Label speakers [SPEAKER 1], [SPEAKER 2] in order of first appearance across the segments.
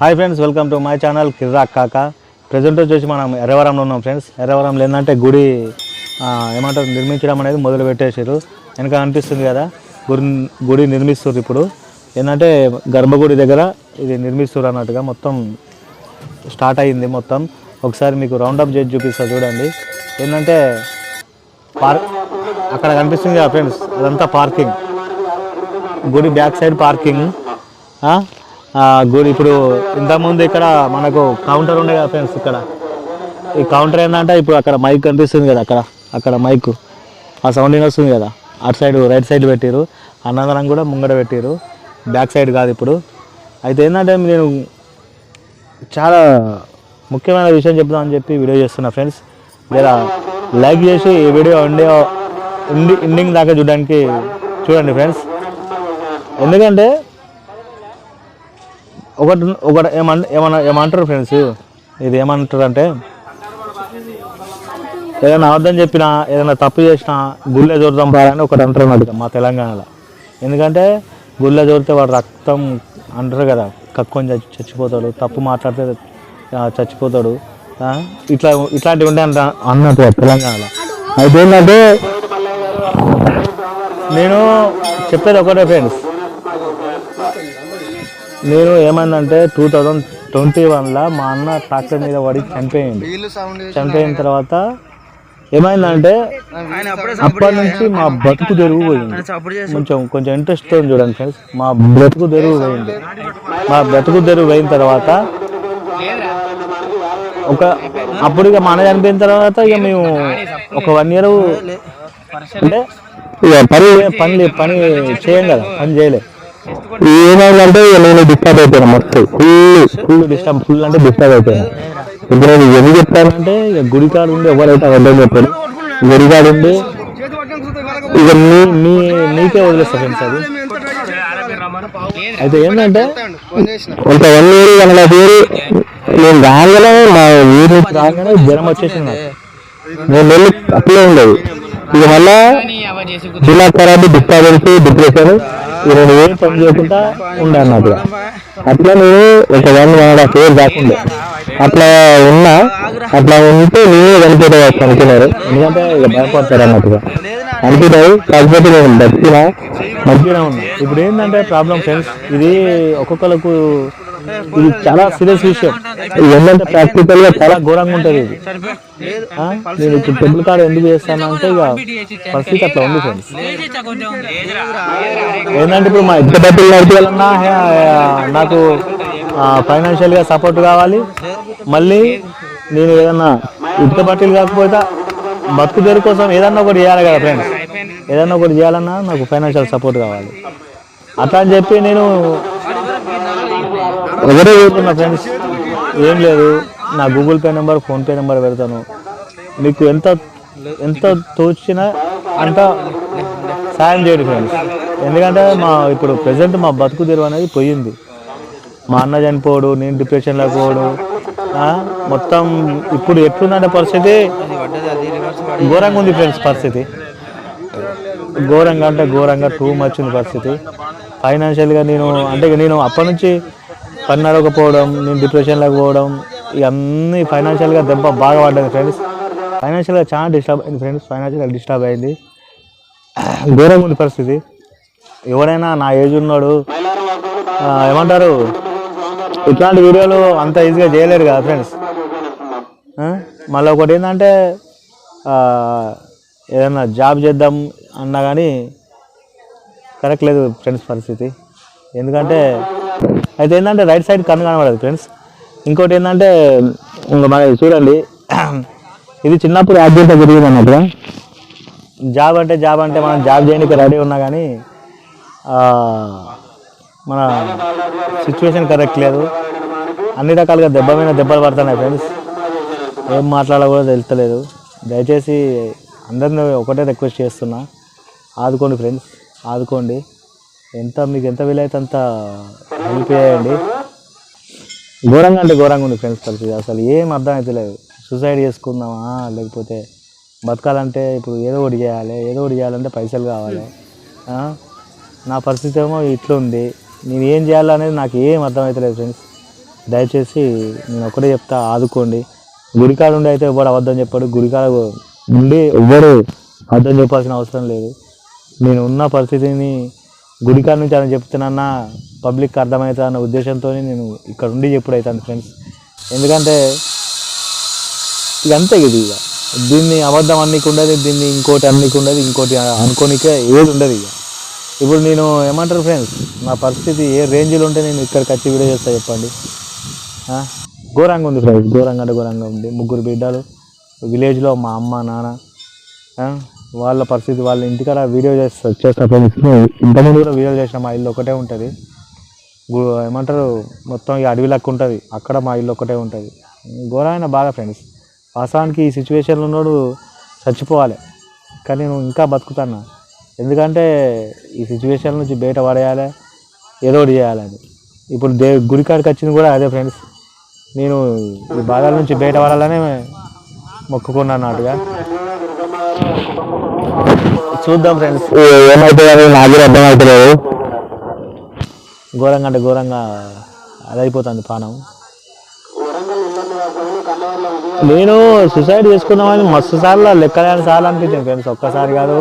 [SPEAKER 1] Hi friends welcome to my channel కిర్రాక్ కాక present వచ్చేసి మనం ఎర్రవరంలో ఉన్నాం ఫ్రెండ్స్ ఎర్రవరంలో ఏంటంటే గుడి ఏమంటారు నిర్మించడం అనేది మొదలు పెట్టేసారు వెనక అనిపిస్తుంది కదా గుడి గుడి నిర్మిస్తారు ఇప్పుడు. ఏంటంటే గర్భగుడి దగ్గర ఇది నిర్మిస్తారు అన్నట్టుగా మొత్తం స్టార్ట్ అయ్యింది మొత్తం. ఒకసారి మీకు రౌండ్ అప్ చేసి చూపిస్తా చూడండి. ఏంటంటే పార్క్ అక్కడ కనిపిస్తుంది కదా ఫ్రెండ్స్ అదంతా పార్కింగ్ గుడి బ్యాక్ సైడ్ పార్కింగ్ గుడి ఇప్పుడు ఇంతకుముందు ఇక్కడ మనకు కౌంటర్ ఉండే కదా ఫ్రెండ్స్ ఇక్కడ. ఈ కౌంటర్ ఏంటంటే ఇప్పుడు అక్కడ మైక్ కనిపిస్తుంది కదా అక్కడ అక్కడ మైక్. ఆ సౌండింగ్ వస్తుంది కదా. అటు సైడ్ రైట్ సైడ్ పెట్టారు అన్నదానం కూడా ముంగడ పెట్టారు బ్యాక్ సైడ్ కాదు ఇప్పుడు. అయితే ఏంటంటే నేను చాలా ముఖ్యమైన విషయం చెప్దామని చెప్పి వీడియో చేస్తున్నా ఫ్రెండ్స్. లేదా లైక్ చేసి ఈ వీడియో ఉండే ఎండింగ్ దాకా చూడడానికి చూడండి ఫ్రెండ్స్. ఎందుకంటే ఒకటి ఒకటి ఏమన్ ఏమన్నా ఏమంటారు ఫ్రెండ్స్ ఇది ఏమంటారు అంటే ఏదైనా అబద్ధం చెప్పినా ఏదైనా తప్పు చేసినా గుళ్ళే చూడదాం పారని ఒకటి అంటారు అన్నట్టు మా తెలంగాణలో. ఎందుకంటే గుళ్ళే చూడితే వాడు రక్తం అంటారు కదా కక్కొని చచ్చి చచ్చిపోతాడు తప్పు మాట్లాడితే చచ్చిపోతాడు ఇట్లా ఇట్లాంటివి ఉంటాయి అంట అన్నట్టు తెలంగాణలో. అయితే ఏంటంటే నేను చెప్పేది ఒకటే ఫ్రెండ్స్ నేను ఏమైందంటే టూ థౌజండ్ ట్వంటీ వన్లో మా అన్న ట్రాక్టర్ మీద పడి చనిపోయింది చనిపోయిన తర్వాత ఏమైందంటే అప్పటి నుంచి మా బతుకు తెరుగు పోయింది. కొంచెం కొంచెం ఇంట్రెస్ట్ చూడండి ఫ్రెండ్స్ మా బ్రతుకు తెరుగు పోయింది. మా బ్రతుకు తెరుగు పోయిన తర్వాత ఒక అప్పుడు ఇక మా అన్న చనిపోయిన తర్వాత ఇక మేము ఒక వన్ ఇయర్ అంటే ఇక పని పని పని చేయం కదా పని చేయలే. ఏమైందంటే నేను డిస్టర్బ్ అయిపోయాను మస్తు ఫుల్ ఫుల్ డిస్టర్బ్ ఫుల్ అంటే డిస్టర్బ్ అయిపోయాను. ఇప్పుడు నేను ఎన్ని చెప్తానంటే ఇక గుడి కాడు ఉండి ఎవరైతే అర్థం చెప్పారు గుడి కాడు ఉండి ఇక మీ మీ మీకే వదిలేస్తా ఫ్రెండ్స్ అది. అయితే ఏంటంటే కొంత one year one half year నేను రాగానే మా ఊరి నుంచి రాగానే జ్వరం వచ్చేసింది నేను వెళ్ళి నెలలు అట్లే ఉండేది. ఇక మళ్ళా జిల్లా ఖరాబ్ డిస్టర్బెన్స్ డిప్రెషన్ ఈ రెండు ఏం పని చేయకుండా ఉండే అన్నట్టుగా. అట్లా నేను ఒక వన్ వన్ హాఫ్ ఇయర్ కాకుండా అట్లా ఉన్నా అట్లా ఉంటే నేనే చనిపోతే అనుకున్నారు. ఎందుకంటే ఇక భయపడతారు అన్నట్టుగా. అనుకున్నాయి కాకపోతే నేను బతికినా మంచిగా ఉన్నా. ఇప్పుడు ఏంటంటే ప్రాబ్లం ఫ్రెండ్స్ ఇది ఒక్కొక్కరికి ఇది చాలా సీరియస్ విషయం ఇది ఏంటంటే ప్రాక్టికల్గా చాలా ఘోరంగా ఉంటుంది ఇది. నేను ఇప్పుడు టెంపుల్ కాడ ఎందుకు చేస్తాను అంటే ఇక పరిస్థితి అట్లా ఉంది ఫ్రెండ్స్. ఏంటంటే ఇప్పుడు మా ఇద్దరు డబ్బులు నడిపించాలన్నా నాకు ఫైనాన్షియల్గా సపోర్ట్ కావాలి. మళ్ళీ నేను ఏదన్నా ఇటుక బట్టలు కాకపోతే బతుకు పేరు కోసం ఏదన్నా ఒకటి చేయాలి కదా ఫ్రెండ్స్. ఏదన్నా ఒకటి చేయాలన్నా నాకు ఫైనాన్షియల్ సపోర్ట్ కావాలి. అట్లా అని చెప్పి నేను ఎవరే చెప్తున్నా ఫ్రెండ్స్ ఏం లేదు. నా Google Pay number PhonePe number పెడతాను. మీకు ఎంత ఎంత తోచినా అంత సాయం చేయండి ఫ్రెండ్స్ ఎందుకంటే మా ఇప్పుడు ప్రజెంట్ మా బతుకు తెరువు అనేది పోయింది. మా అన్న చనిపోడు నేను డిప్రెషన్లో పోవడం మొత్తం ఇప్పుడు ఎట్లుందంటే పరిస్థితి? ఘోరంగా ఉంది ఫ్రెండ్స్ పరిస్థితి. ఘోరంగా అంటే ఘోరంగా టూ మచ్ ఉంది పరిస్థితి. ఫైనాన్షియల్గా నేను అంటే నేను అప్పటి నుంచి పని నేను డిప్రెషన్లోకి పోవడం ఇవన్నీ ఫైనాన్షియల్గా దెబ్బ బాగా పడ్డది ఫ్రెండ్స్ ఫైనాన్షియల్గా చాలా డిస్టర్బ్ అయింది ఫ్రెండ్స్ ఫైనాన్షియల్గా డిస్టర్బ్ అయింది. ఘోరంగా ఉంది పరిస్థితి. ఎవరైనా నా ఏజ్ ఉన్నాడు ఏమంటారు? ఇట్లాంటి వీడియోలు అంత ఈజీగా చేయలేరు కదా ఫ్రెండ్స్ మళ్ళీ ఒకటి ఏంటంటే ఏదైనా జాబ్ చేద్దాం అన్నా కానీ కరెక్ట్ లేదు ఫ్రెండ్స్ పరిస్థితి. ఎందుకంటే అయితే ఏంటంటే రైట్ సైడ్ కన్ను కనబడదు ఫ్రెండ్స్. ఇంకోటి ఏంటంటే ఇంకా మన చూడండి. ఇది చిన్నప్పుడు యాక్సిడెంట్ జరిగింది అన్నట్టుగా జాబ్ అంటే జాబ్ అంటే మనం జాబ్ చేయడానికి రెడీ ఉన్నా కానీ మన సిచ్యువేషన్ కరెక్ట్ లేదు. అన్ని రకాలుగా దెబ్బ మీద దెబ్బలు పడుతున్నాయి ఫ్రెండ్స్. ఏం మాట్లాడాలో కూడా తెలుస్తలేదు. దయచేసి అందరిని ఒకటే రిక్వెస్ట్ చేస్తున్నా. ఆదుకోండి ఫ్రెండ్స్. ఆదుకోండి. ఎంత మీకు ఎంత వీలైతే అంత హెల్ప్ చేయండి. ఘోరంగా అంటే ఘోరంగా ఉంది ఫ్రెండ్స్ కలిసి అసలు ఏం అర్థం అవుతలేదు లేదు. సూసైడ్ చేసుకుందామా లేకపోతే బతకాలంటే ఇప్పుడు ఏదో ఒకటి చేయాలి ఏదో ఒకటి చేయాలంటే పైసలు కావాలి. నా పరిస్థితి ఏమో ఇట్లా ఉంది నేను ఏం చేయాలనేది నాకు ఏం అర్థమవుతలేదు ఫ్రెండ్స్. దయచేసి నేను ఒకటే చెప్తా ఆదుకోండి. గుడికాడ ఉండి అయితే ఎవరు అబద్ధం చెప్పాడు. గుడికాడ ఉండి ఎవ్వరు అర్థం చెప్పాల్సిన అవసరం లేదు. నేను ఉన్న పరిస్థితిని గుడికాడ నుంచి అని చెప్తున్నా పబ్లిక్ అర్థమవుతుంది అన్న ఉద్దేశంతో నేను ఇక్కడ ఉండి చెప్పుడు అవుతాను ఫ్రెండ్స్. ఎందుకంటే ఇది అంతే ఇది ఇక. దీన్ని అబద్ధం అన్నికి ఉండదు దీన్ని ఇంకోటి అన్నికి ఉండదు ఇంకోటి అనుకోనికే ఏది ఉండదు ఇక. ఇప్పుడు నేను ఏమంటారు ఫ్రెండ్స్ నా పరిస్థితి ఏ రేంజ్లో ఉంటే నేను ఇక్కడికి వచ్చి వీడియో చేస్తా చెప్పండి. ఘోరంగా ఉంది ఫ్రెండ్స్ ఘోరంగా అంటే ఘోరంగా ఉంది. ముగ్గురు బిడ్డలు విలేజ్లో మా అమ్మ నాన్న వాళ్ళ పరిస్థితి వాళ్ళ ఇంటికాడ వీడియో చేస్తా చేస్తా ఇంతకుముందు కూడా వీడియో చేసిన మా ఇల్లు ఒకటే ఉంటుంది. ఏమంటారు మొత్తం ఈ అడవి లెక్క ఉంటుంది. అక్కడ మా ఇల్లు ఒకటే ఉంటుంది. ఘోరమైన బాగా ఫ్రెండ్స్ వాస్తవానికి ఈ సిచ్యువేషన్లో ఉన్నోడు చచ్చిపోవాలి. కానీ నేను ఇంకా బతుకుతాను ఎందుకంటే ఈ సిచ్యువేషన్ నుంచి బయట పడేయాలి ఏదో ఒకటి చేయాలని ఇప్పుడు దే గుడికాడికి వచ్చింది కూడా అదే ఫ్రెండ్స్ నేను ఈ బాధల నుంచి బయట పడాలనే మొక్కుకున్నాను నాటుగా చూద్దాం ఫ్రెండ్స్.
[SPEAKER 2] ఏమైతే నాకు అర్థమవుతలేదు
[SPEAKER 1] ఘోరంగా అంటే ఘోరంగా అదైపోతుంది ప్రాణం నేను సూసైడ్ చేసుకుందామని మస్తు సార్లు లెక్కలేని సార్లు అనిపించింది ఫ్రెండ్స్ ఒక్కసారి కాదు.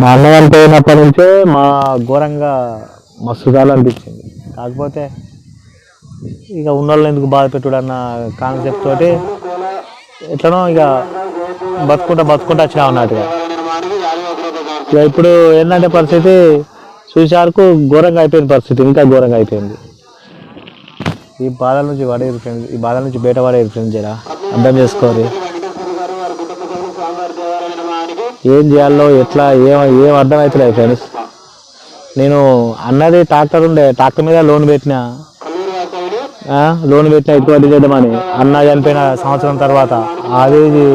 [SPEAKER 1] మా అన్నగారు పోయినప్పటి నుంచే మా ఘోరంగా మస్తు సార్లు అనిపించింది. కాకపోతే ఇక ఉన్నోళ్ళని ఎందుకు బాధ పెట్టుడు అన్న కాన్సెప్ట్ తోటి ఎట్లనో ఇక బతుకుంటా బతుకుంటా వచ్చినా అన్నట్టుగా ఇక ఇప్పుడు ఏంటంటే పరిస్థితి చూసేవరకు ఘోరంగా అయిపోయింది పరిస్థితి ఇంకా ఘోరంగా అయిపోయింది. ఈ బాధల నుంచి పడేది ఫ్రెండ్స్ ఈ బాధల నుంచి బయట పడేది ఫ్రెండ్స్ జరా అర్థం చేసుకోరు. ఏం చేయాలో ఎట్లా ఏం ఏం అర్థం ఫ్రెండ్స్. నేను అన్నది ట్రాక్టర్ ఉండే ట్రాక్టర్ మీద లోన్ పెట్టిన. లోన్ పెట్టిన ఎక్కువ వడ్డీ చేద్దామని అన్న చనిపోయిన సంవత్సరం తర్వాత అది ఇది.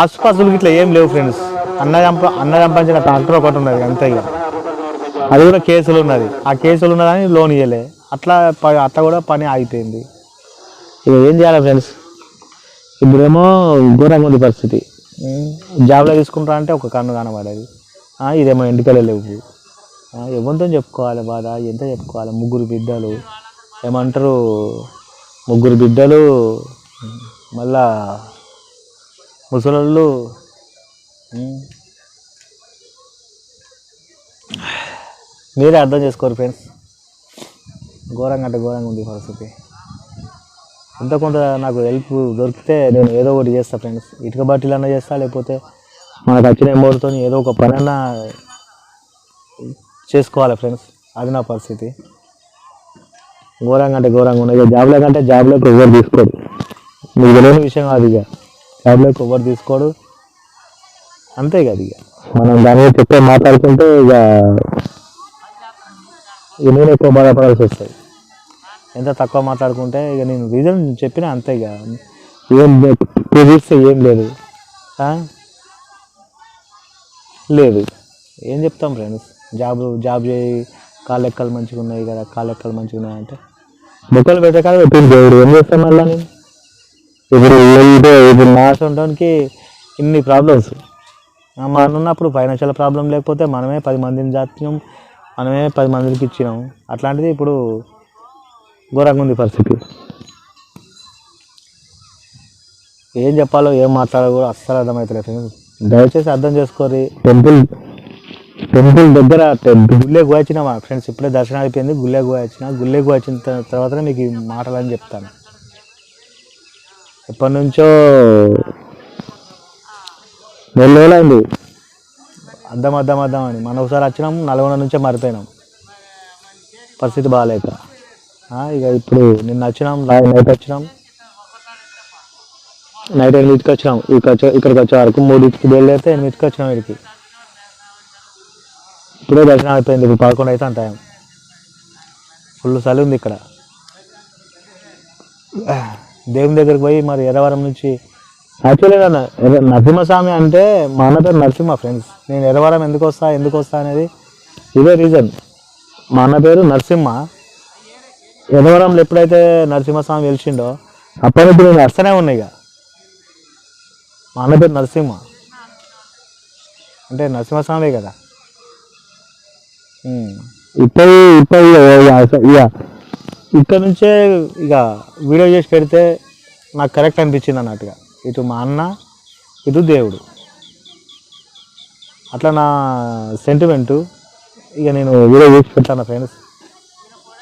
[SPEAKER 1] ఆసుపాసులు ఇట్లా ఏం లేవు ఫ్రెండ్స్. అన్న చంప అన్న చంపించిన ట్రాక్టర్ ఒకటి ఉన్నది అంతే ఇక. అది కూడా కేసులు ఉన్నది. ఆ కేసులు ఉన్నదని లోన్ ఇవ్వలే అట్లా అట్లా కూడా పని ఆగిపోయింది ఇక ఏం చేయాలి ఫ్రెండ్స్? ఇప్పుడేమో ఘోరంగా ఉంది పరిస్థితి. జాబ్లో తీసుకుంటా అంటే ఒక కన్ను కనబడేది. ఇదేమో ఎంటికలే లేవు. ఆ, ఎవరితో చెప్పుకోవాలి బాధ? ఎంత చెప్పుకోవాలి? ముగ్గురు బిడ్డలు. ఏమంటారు? ముగ్గురు బిడ్డలు. మళ్ళా ముసలోళ్ళు. Hmm. మీరే అర్థం చేసుకోరు ఫ్రెండ్స్ ఘోరంగా అంటే ఘోరంగా ఉంది పరిస్థితి. ఎంత కొంత నాకు హెల్ప్ దొరికితే నేను ఏదో ఒకటి చేస్తా ఫ్రెండ్స్ ఇటుక బట్టీలు అన్నా చేస్తా లేకపోతే మనకు వచ్చిన అమౌంట్తో ఏదో ఒక పని అన్నా చేసుకోవాలి ఫ్రెండ్స్ అది నా పరిస్థితి. ఘోరంగా అంటే ఘోరంగా ఉన్నాయి ఇక జాబ్లో కంటే జాబ్లోకి ఎవరు తీసుకోడు మీకు తెలియని విషయం కాదు ఇక. జాబ్లోకి ఎవరు తీసుకోడు అంతే కదా ఇక. మనం దాని మీద చెప్పే మాట్లాడుకుంటే ఇక ఇక నేను ఎక్కువ బాధపడాల్సి వస్తుంది. ఎంత తక్కువ మాట్లాడుకుంటే ఇక నేను రీజన్ చెప్పినా అంతే ఇక. ఏం ప్రిజిస్తే ఏం లేదు? లేదు. ఏం చెప్తాం ఫ్రెండ్స్ జాబ్ జాబ్ చేయి. కాళ్ళు ఎక్కలు మంచిగా ఉన్నాయి కదా కాళ్ళు ఎక్కలు మంచిగా ఉన్నాయి అంటే? బొక్కలు పెట్టే కాదు పెట్టింది ఏం చేస్తాం మళ్ళీ నేను? ఇప్పుడు ఇప్పుడు నా సొంతానికి ఇన్ని ప్రాబ్లమ్స్ మా అన్న ఉన్నప్పుడు ఫైనాన్షియల్ ప్రాబ్లం లేకపోతే మనమే పది మందిని జాతీయం మనమే పది మందికి ఇచ్చినాం. అట్లాంటిది ఇప్పుడు ఘోరంగా ఉంది పరిస్థితి. ఏం చెప్పాలో ఏం మాట్లాడాలో కూడా అస్సలు అర్థమవుతలేదు ఫ్రెండ్స్ దయచేసి అర్థం చేసుకోరి టెంపుల్ టెంపుల్ దగ్గర గుళ్ళే పోయొచ్చిన మా ఫ్రెండ్స్ ఇప్పుడే దర్శనం అయిపోయింది గుళ్ళే పోయొచ్చిన గుళ్ళే పోయొచ్చిన త- తర్వాతనే మీకు మాటలు అని చెప్తాను. ఎప్పటి నుంచో నెల రోజులైంది. అద్దం అద్దం అద్దం అని మనం ఒకసారి వచ్చినాం నల్గొండ నుంచే మారిపోయినాం పరిస్థితి బాగాలేక. ఇక ఇప్పుడు నిన్న వచ్చినాం నైట్ వచ్చినాం. నైట్ ఎనిమిదికి వచ్చినాం. ఇక్కడ ఇక్కడికి వచ్చే వరకు మూడింటికి బయలుదేరితే ఎనిమిదికి వచ్చినాం ఇక్కడికి. ఇప్పుడే దర్శనం అయిపోయింది ఇప్పుడు పదకొండు అయితే టైం. ఫుల్ చలి ఉంది ఇక్కడ. దేవుని దగ్గరికి పోయి మరి ఎర్రవరం నుంచి యాక్చువల్గా నరసింహస్వామి అంటే మా అన్న పేరు నరసింహ ఫ్రెండ్స్ నేను ఎరవరం ఎందుకు వస్తా ఎందుకు వస్తా అనేది ఇదే రీజన్ మా అన్న పేరు నరసింహ ఎదవరంలో ఎప్పుడైతే నరసింహస్వామి వెలిచిండో అప్పటి నుంచి నేను వస్తూనే ఉన్నాయి ఇక మా అన్న పేరు నరసింహ అంటే నరసింహస్వామి కదా ఇప్పటి
[SPEAKER 2] ఇప్పుడు ఇప్పుడు ఇక
[SPEAKER 1] ఇక్కడ నుంచే ఇక వీడియో చేసి పెడితే నాకు కరెక్ట్ అనిపించింది అన్నట్టుగా ఇటు మా అన్న ఇటు దేవుడు. అట్లా నా సెంటిమెంటు ఇక నేను వీడియో చూసి పెట్టాను ఫ్రెండ్స్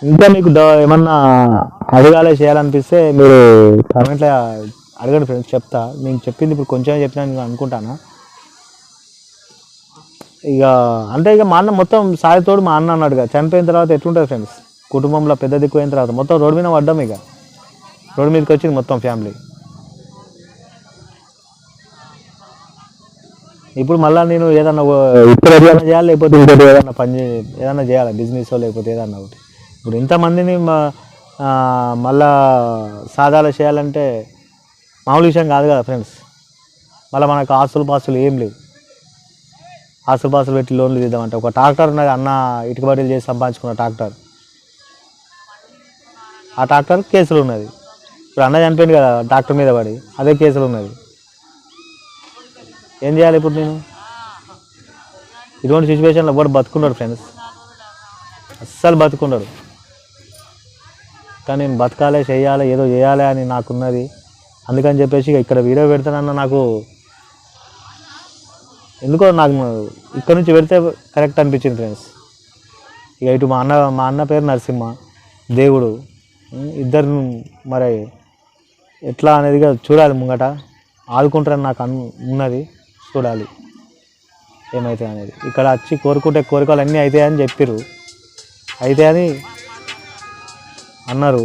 [SPEAKER 1] ఇంకా మీకు ఏమన్నా అడగాలి చేయాలనిపిస్తే మీరు కామెంట్లో అడగండి ఫ్రెండ్స్ చెప్తా. నేను చెప్పింది ఇప్పుడు కొంచెం చెప్పినా నేను ఇక అంటే ఇక మా అన్న మొత్తం సాయితోడు మా అన్న అన్నాడుగా. చనిపోయిన తర్వాత ఎట్లుంటుంది ఫ్రెండ్స్ కుటుంబంలో పెద్ద దిక్కు అయిన తర్వాత మొత్తం రోడ్డు మీద పడ్డాం ఇక. రోడ్డు మీదకి వచ్చింది మొత్తం ఫ్యామిలీ ఇప్పుడు మళ్ళీ నేను ఏదన్నా ఇప్పుడు ఏదైనా చేయాలి లేకపోతే ఇంకోటి ఏదన్నా పని చే- ఏదన్నా చేయాలి? బిజినెస్ లేకపోతే ఏదన్నా ఒకటి. ఇప్పుడు ఇంతమందిని మా- మళ్ళా సాధాలు చేయాలంటే మామూలు విషయం కాదు కదా ఫ్రెండ్స్ మళ్ళీ మనకు ఆస్తులు పాస్తులు ఏం లేవు. ఆస్తులు పాస్తులు పెట్టి లోన్లు తీద్దామంటే ఒక ట్రాక్టర్ ఉన్నది అన్న ఇటుక చేసి సంపాదించుకున్న ట్రాక్టర్ ఆ ట్రాక్టర్ కేసులు ఉన్నది. ఇప్పుడు అన్న చనిపోయింది కదా ట్రాక్టర్ మీద పడి అదే కేసులు ఉన్నది. ఏం చేయాలి ఇప్పుడు నేను? ఇటువంటి సిచ్యువేషన్లో కూడా బతుకున్నాడు ఫ్రెండ్స్ అస్సలు బతుకున్నాడు. కానీ నేను బతకాలే చేయాలి ఏదో చేయాలి అని నాకున్నది. అందుకని చెప్పేసి ఇక ఇక్కడ వీడియో పెడతానన్న నాకు ఎందుకో నాకు ఇక్కడ నుంచి పెడితే కరెక్ట్ అనిపించింది ఫ్రెండ్స్ ఇక ఇటు మా అన్న మా అన్న పేరు నరసింహ దేవుడు. ఇద్దరు మరి ఎట్లా అనేది చూడాలి ముంగట. ఆదుకుంటారని నాకు అను ఉన్నది. చూడాలి. ఏమైతే అనేది. ఇక్కడ వచ్చి కోరుకుంటే కోరికలు అన్నీ అవుతాయని చెప్పిర్రు. అయితే అని అన్నారు.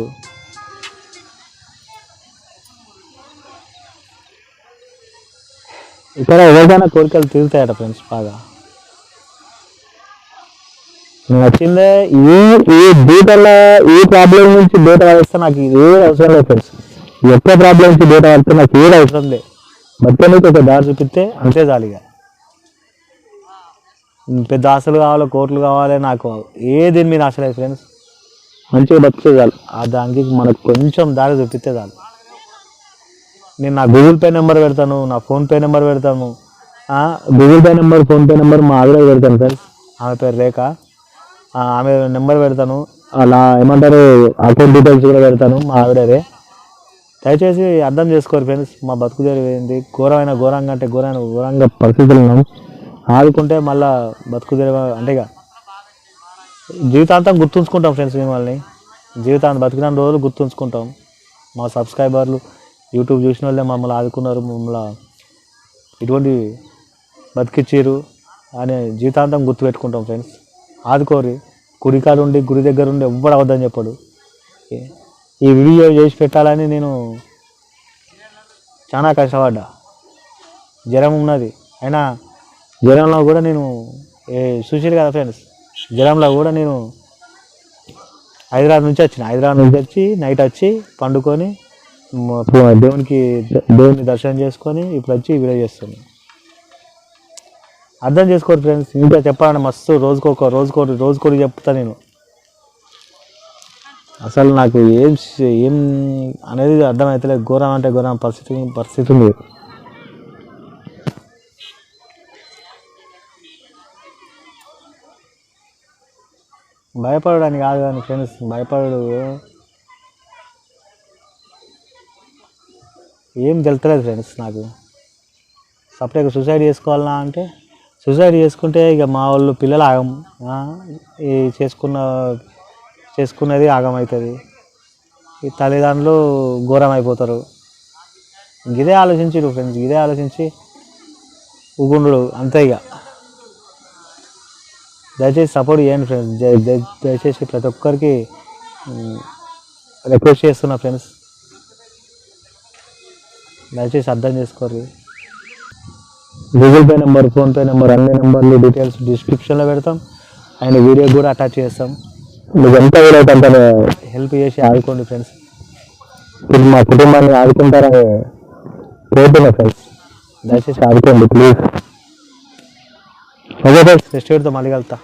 [SPEAKER 1] ఇక్కడ ఎవరికైనా కోరికలు తీరుతాయట ఫ్రెండ్స్ బాగా. నేను వచ్చిందే ఈ ఈ డేటాలో ఈ ప్రాబ్లం నుంచి డేటా వస్తే నాకు ఏది అవసరం లేదు ఫ్రెండ్స్. ఎక్కువ ప్రాబ్లం నుంచి డేటా వస్తే నాకు ఏది అవసరం లేదు. బతికేందుకు ఒక దారి చూపిస్తే అంతే చాలు ఇక. పెద్ద ఆశలు కావాలి కోట్లు కావాలి నాకు ఏ దీని మీద ఆశ లేదు ఫ్రెండ్స్ మంచిగా బతికే చాలు. ఆ దానికి మనకు కొంచెం దారి చూపిస్తే చాలు. నేను నా గూగుల్ పే నెంబర్ పెడతాను నా ఫోన్పే నెంబర్ పెడతాను. Google Pay number PhonePe number మా ఆవిడ పెడతాను ఫ్రెండ్స్ ఆమె పేరు రేఖ. ఆమె నెంబర్ పెడతాను. అలా ఏమంటారు అకౌంట్ డీటెయిల్స్ కూడా పెడతాను. మా ఆవిడదే. దయచేసి అర్థం చేసుకోరు ఫ్రెండ్స్ మా బతుకు జరిగింది. ఘోరమైన ఘోరంగా అంటే ఘోరమైన ఘోరంగా పరిస్థితులు ఉన్నాం. ఆదుకుంటే మళ్ళా బతుకు తెరవ అంటే ఇక జీవితాంతం గుర్తుంచుకుంటాం ఫ్రెండ్స్ మిమ్మల్ని. జీవితాంతం బతికిన రోజులు గుర్తుంచుకుంటాం. మా సబ్స్క్రైబర్లు యూట్యూబ్ చూసిన వాళ్ళే మమ్మల్ని ఆదుకున్నారు మమ్మల్ని ఇటువంటి బతికిచ్చారు అని జీవితాంతం గుర్తుపెట్టుకుంటాం ఫ్రెండ్స్ ఆదుకోరి గుడికాడు ఉండి గుడి దగ్గర ఉండి ఎవ్వడు అవద్దని చెప్పాడు. ఈ- వీడియో చేసి పెట్టాలని నేను చాలా కష్టపడ్డా. జ్వరం ఉన్నది. అయినా జ్వరంలో కూడా నేను ఏ చూసారు కదా ఫ్రెండ్స్ జ్వరంలో కూడా నేను హైదరాబాద్ నుంచి వచ్చిన. హైదరాబాద్ నుంచి వచ్చి నైట్ వచ్చి పండుకొని దేవునికి దేవుని దర్శనం చేసుకొని ఇప్పుడు వచ్చి వీడియో చేస్తున్నాను అర్థం చేసుకోరు ఫ్రెండ్స్ ఇంకా చెప్పాలంటే మస్తు రోజుకొక రోజుకోటి రోజుకోటి చెప్తా నేను. అసలు నాకు ఏం ఏం అనేది అర్థమవుతలేదు ఘోరం అంటే ఘోరం పరిస్థితి పరిస్థితి ఉంది. భయపడడానికి కాదు కానీ ఫ్రెండ్స్ భయపడు. ఏం తెలుతలేదు ఫ్రెండ్స్ నాకు. సపరేట్గా సూసైడ్ చేసుకోవాలన్నా అంటే సూసైడ్ చేసుకుంటే ఇక మా వాళ్ళు పిల్లలు ఆగం ఈ చేసుకున్న చేసుకునేది ఆగం ఈ తల్లిదండ్రులు ఘోరం అయిపోతారు ఇదే ఆలోచించు ఫ్రెండ్స్ ఇదే ఆలోచించి ఉగుండు అంతే ఇక దయచేసి సపోర్ట్ చేయండి ఫ్రెండ్స్ దయచేసి ప్రతి ఒక్కరికి రిక్వెస్ట్ చేస్తున్నా ఫ్రెండ్స్. దయచేసి అర్థం చేసుకోరు Google Pay number PhonePe number అన్ని నెంబర్లు డీటెయిల్స్ డిస్క్రిప్షన్లో పెడతాం. అండ్ వీడియో కూడా అటాచ్ చేస్తాం.
[SPEAKER 2] మీకు ఎంత వీలైతే అంత
[SPEAKER 1] హెల్ప్ చేసి ఆదుకోండి ఫ్రెండ్స్
[SPEAKER 2] మీరు మా కుటుంబాన్ని ఆదుకుంటారని కోరుతున్నా ఫ్రెండ్స్
[SPEAKER 1] దయచేసి
[SPEAKER 2] ఆదుకోండి ప్లీజ్ ఓకే ఫ్రెండ్స్
[SPEAKER 1] నెక్స్ట్ వీడితో మళ్ళీ కలుతా